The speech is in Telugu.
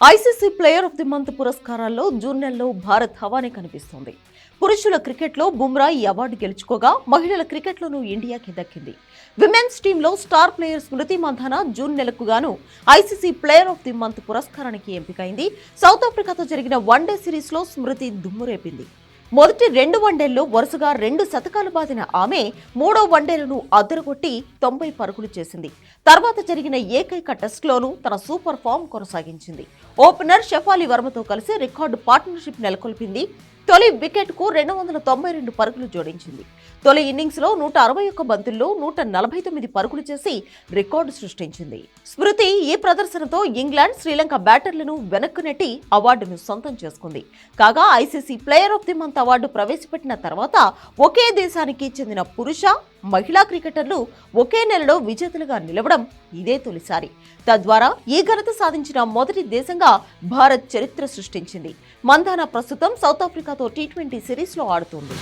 ICC player of the month పురస్కారాల్లో June నెలలో భారత్ హవానే కనిపిస్తోంది. పురుషుల క్రికెట్లో బుమ్రా ఈ అవార్డు గెలుచుకోగా మహిళల క్రికెట్లోనూ ఇండియాకి దక్కింది విమెన్స్ టీంలో star player Smriti Mandhana June నెలకు గాను ICC player of the month పురస్కారానికి ఎంపికైంది. సౌత్ ఆఫ్రికాతో జరిగిన వన్డే సిరీస్లో స్మృతి దుమ్మురేపింది. మొదటి రెండు వన్డేల్లో వరుసగా రెండు శతకాలు బాదిన ఆమె మూడో వన్డేలను అద్దరగొట్టి తొంభై పరుగులు చేసింది. తర్వాత జరిగిన ఏకైక టెస్ట్లోనూ తన సూపర్ ఫామ్ కొనసాగించింది. ఓపెనర్ షెఫాలి వర్మతో కలిసి రికార్డు పార్ట్నర్షిప్ నెలకొల్పింది. తొలి వికెట్కు రెండు వందల తొంభై రెండు పరుగులు జోడించింది. తొలి ఇన్నింగ్స్లో నూట అరవై ఒక్క బంతుల్లో నూట నలభై తొమ్మిది పరుగులు చేసి రికార్డు సృష్టించింది. స్మృతి ఈ ప్రదర్శనతో ఇంగ్లాండ్ శ్రీలంక బ్యాటర్లను వెనక్కు నెట్టి అవార్డును సొంతం చేసుకుంది. కాగా ICC player of the month award ప్రవేశపెట్టిన తర్వాత ఒకే దేశానికి చెందిన పురుష మహిళా క్రికెటర్లు ఒకే నెలలో విజేతలుగా నిలవడం ఇదే తొలిసారి. తద్వారా ఈ ఘనత సాధించిన మొదటి దేశంగా భారత్ చరిత్ర సృష్టించింది. మందాన ప్రస్తుతం సౌత్ ఆఫ్రికాతో టీ ట్వంటీ సిరీస్లో ఆడుతోంది.